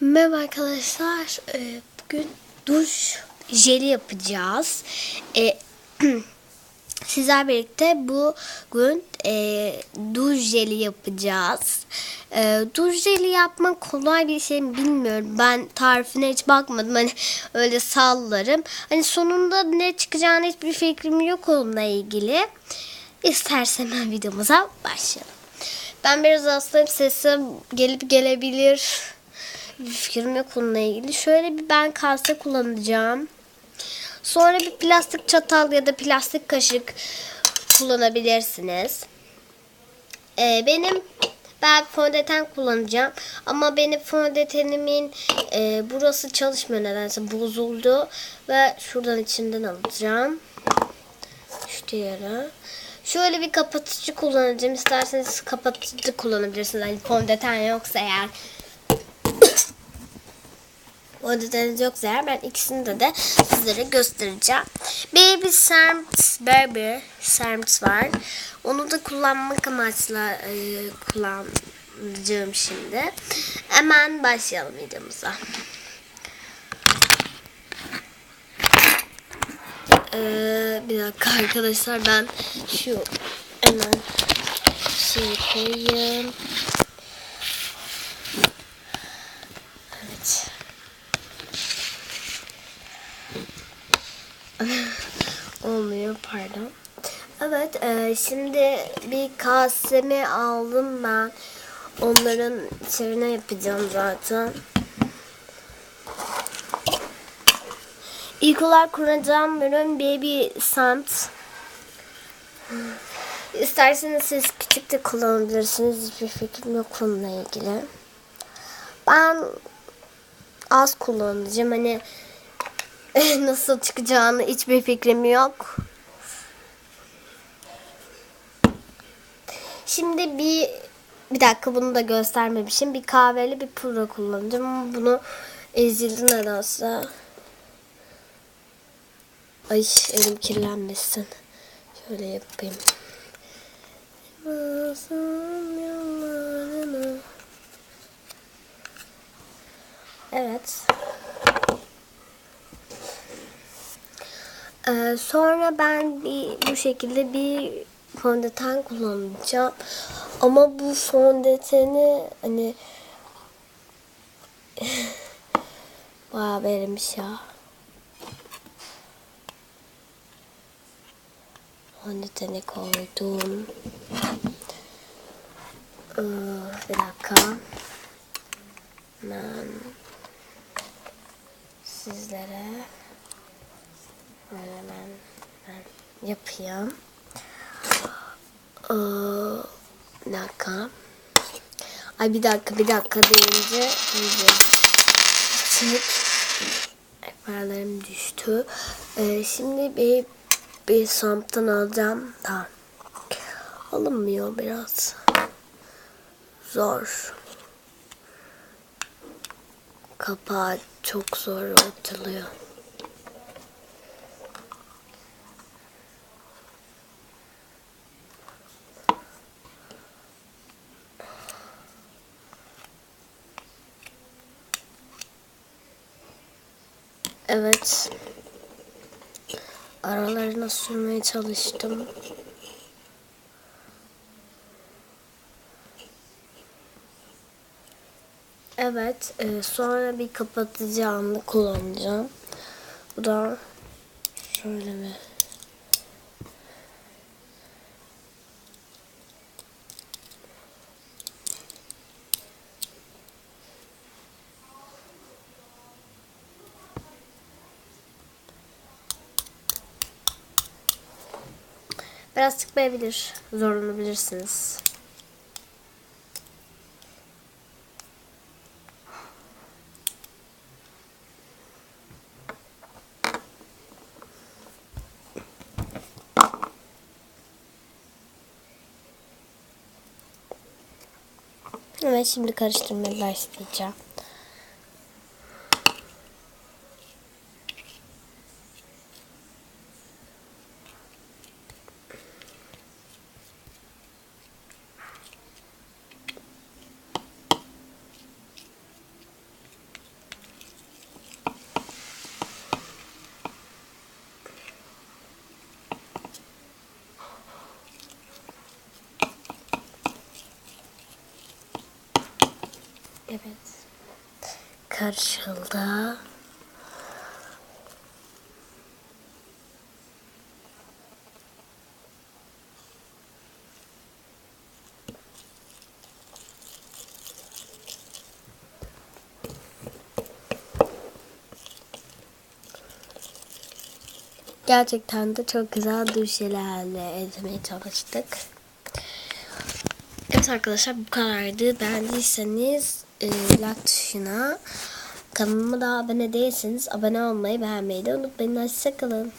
Merhaba arkadaşlar. Ee, bugün duş jeli yapacağız. Ee, sizler birlikte bugün e, duş jeli yapacağız. Ee, duş jeli yapmak kolay bir şey mi bilmiyorum. Ben tarifine hiç bakmadım. Hani öyle sallarım. Hani sonunda ne çıkacağını hiçbir fikrim yok onunla ilgili. İstersen hemen videomuza başlayalım. Ben biraz hastayım. Sesim gelip gelebilir. Bir fikrim yok onunla ilgili. Şöyle bir ben kase kullanacağım. Sonra bir plastik çatal ya da plastik kaşık kullanabilirsiniz. Ee, benim ben fondöten kullanacağım. Ama benim fondötenimin e, burası çalışmıyor nedense bozuldu. Ve şuradan içinden alacağım. Şu diğeri. Şöyle bir kapatıcı kullanacağım. İsterseniz kapatıcı kullanabilirsiniz. Hani fondöten yoksa eğer. Fondöteniniz yoksa eğer ben ikisini de de sizlere göstereceğim. Baby Serms Baby Serms var. Onu da kullanmak amaçlı e, kullanacağım şimdi. Hemen başlayalım videomuza. Ee, bir dakika arkadaşlar ben şu hemen şey koyayım. Evet. Olmuyor pardon. Evet e, şimdi bir kasemi aldım ben. Onların içine yapacağım zaten. İlk olarak kullanacağım ürün Baby Sand. İsterseniz siz küçük de kullanabilirsiniz. Hiçbir fikrim yok bununla ilgili. Ben az kullanacağım. Hani nasıl çıkacağını hiçbir fikrim yok. Şimdi bir bir dakika bunu da göstermemişim. Bir kahveli bir pudra kullanacağım bunu ezildi nedense. Ay elim kirlenmesin. Şöyle yapayım. Evet. Ee, sonra ben bir bu şekilde bir fondöten kullanacağım. Ama bu fondöteni hani bayağı verilmiş ya. Fondöteni koydum. Ee, bir dakika. Ben sizlere ben, ben yapayım. Ee, bir dakika. Ay bir dakika bir dakika deyince iyice. Ekberlerim düştü. Ee, şimdi bir bir samptan alacağım. Tamam. Alınmıyor biraz. Zor. Kapağı çok zor açılıyor. Evet. Aralarına sürmeye çalıştım. Evet. E, sonra bir kapatıcı anlı kullanacağım. Bu da şöyle mi? Biraz sıkmayabilir. Zorlanabilirsiniz. Evet şimdi karıştırmaya başlayacağım. Evet. Karışıldı. Gerçekten de çok güzel düşelerle etmeye çalıştık. Evet arkadaşlar bu kadardı. Beğendiyseniz e, like tuşuna kanalıma da abone değilseniz abone olmayı beğenmeyi de unutmayın. Hoşçakalın.